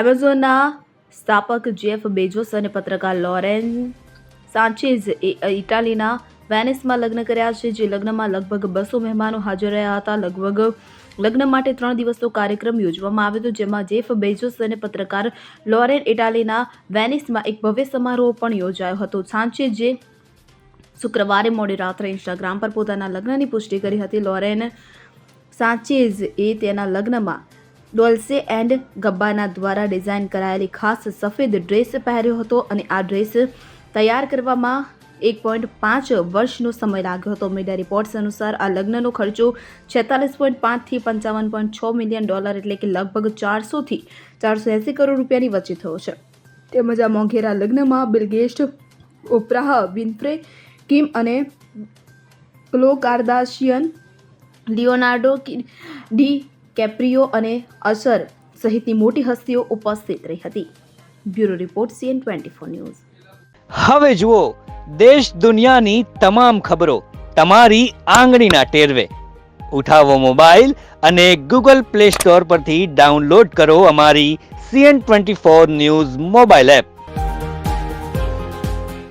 એમેઝોનના સ્થાપક Jeff Bezos અને પત્રકાર લોરેન સાંચેઝ એ ઇટાલીના વેનિસમાં લગ્ન કર્યા છે, જે લગ્નમાં લગભગ બસો મહેમાનો હાજર રહ્યા હતા. લગભગ લગ્ન માટે ત્રણ દિવસનો કાર્યક્રમ યોજવામાં આવ્યો હતો, જેમાં જેફ બેજોસ અને પત્રકાર લોરેન ઇટાલીના વેનિસમાં એક ભવ્ય સમારોહ પણ યોજાયો હતો. સાંચેઝે શુક્રવારે મોડી રાત્રે ઇન્સ્ટાગ્રામ પર પોતાના લગ્નની પુષ્ટિ કરી હતી. લોરેન સાંચેઝ એ તેના લગ્નમાં ડોલ્સે એન્ડ ગબ્બાના દ્વારા ડિઝાઇન કરાયેલી ખાસ સફેદ ડ્રેસ પહેર્યો હતો અને આ ડ્રેસ તૈયાર કરવામાં એક પોઈન્ટ પાંચ વર્ષનો સમય લાગ્યો હતો. મીડિયા રિપોર્ટ્સ અનુસાર આ લગ્નનો ખર્ચો છેતાલીસ પોઈન્ટ પાંચથી પંચાવન પોઈન્ટ છ મિલિયન ડોલર એટલે કે લગભગ ચારસોથી ચારસો એંસી કરોડ રૂપિયાની વચ્ચે થયો છે. તેમજ આ મોંઘેરા લગ્નમાં બિલગેસ્ટ ઉપરાહ વિન્ફ્રે કિમ અને ક્લો કાર્દાશિયન લિયોનાર્ડો ડી કેપ્રિયો અને અસર સહિતની મોટી હસ્તીઓ ઉપસ્થિત રહી હતી. Bureau report CN twenty four news. હવે જુઓ, દેશ દુનિયાની તમામ ખબરો તમારી આંગળીના ટેરવે. ઉઠાવો મોબાઈલ અને ગૂગલ પ્લે સ્ટોર પરથી ડાઉનલોડ કરો અમારી CN twenty four news mobile app.